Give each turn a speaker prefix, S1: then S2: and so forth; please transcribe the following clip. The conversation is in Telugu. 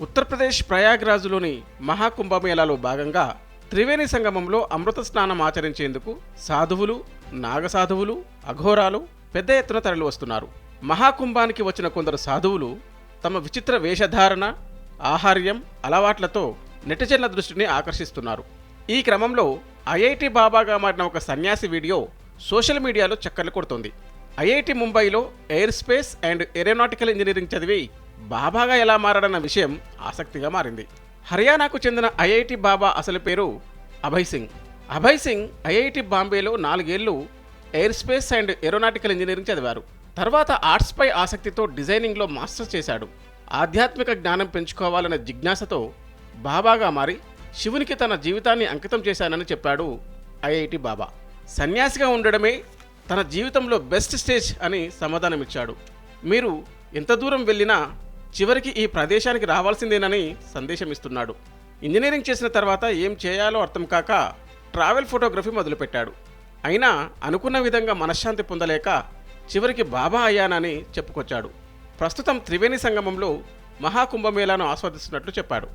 S1: ఉత్తరప్రదేశ్ ప్రయాగ్రాజ్లోని మహాకుంభమేళాలో భాగంగా త్రివేణి సంగమంలో అమృత స్నానం ఆచరించేందుకు సాధువులు నాగసాధువులు అఘోరాలు పెద్ద ఎత్తున తరలి వస్తున్నారు. మహాకుంభానికి వచ్చిన కొందరు సాధువులు తమ విచిత్ర వేషధారణ ఆహార్యం అలవాట్లతో నెటిజన్ల దృష్టిని ఆకర్షిస్తున్నారు. ఈ క్రమంలో ఐఐటి బాబాగా మారిన ఒక సన్యాసి వీడియో సోషల్ మీడియాలో చక్కర్లు కొడుతుంది. ఐఐటి ముంబైలో air space and aeronautical engineering చదివి బాబాగా ఎలా మారాడన్న విషయం ఆసక్తిగా మారింది. హర్యానాకు చెందిన ఐఐటి బాబా అసలు పేరు అభయ్ సింగ్. అభయ్ సింగ్ ఐఐటి బాంబేలో నాలుగేళ్ళు air space and aeronautical engineering చదివారు. తర్వాత ఆర్ట్స్పై ఆసక్తితో డిజైనింగ్లో మాస్టర్స్ చేశాడు. ఆధ్యాత్మిక జ్ఞానం పెంచుకోవాలనే జిజ్ఞాసతో బాబాగా మారి శివునికి తన జీవితాన్ని అంకితం చేశానని చెప్పాడు ఐఐటి బాబా. సన్యాసిగా ఉండడమే తన జీవితంలో బెస్ట్ స్టేజ్ అని సమాధానమిచ్చాడు. మీరు ఎంత దూరం వెళ్ళినా చివరికి ఈ ప్రదేశానికి రావాల్సిందేనని సందేశం ఇస్తున్నాడు ఇంజనీరింగ్ చేసిన తర్వాత ఏం చేయాలో అర్థం కాక ట్రావెల్ ఫోటోగ్రఫీ మొదలుపెట్టాడు. అయినా అనుకున్న విధంగా మనశ్శాంతి పొందలేక చివరికి బాబా అయ్యానని చెప్పుకొచ్చాడు. ప్రస్తుతం త్రివేణి సంగమంలో మహాకుంభమేళాను ఆస్వాదిస్తున్నట్లు చెప్పాడు.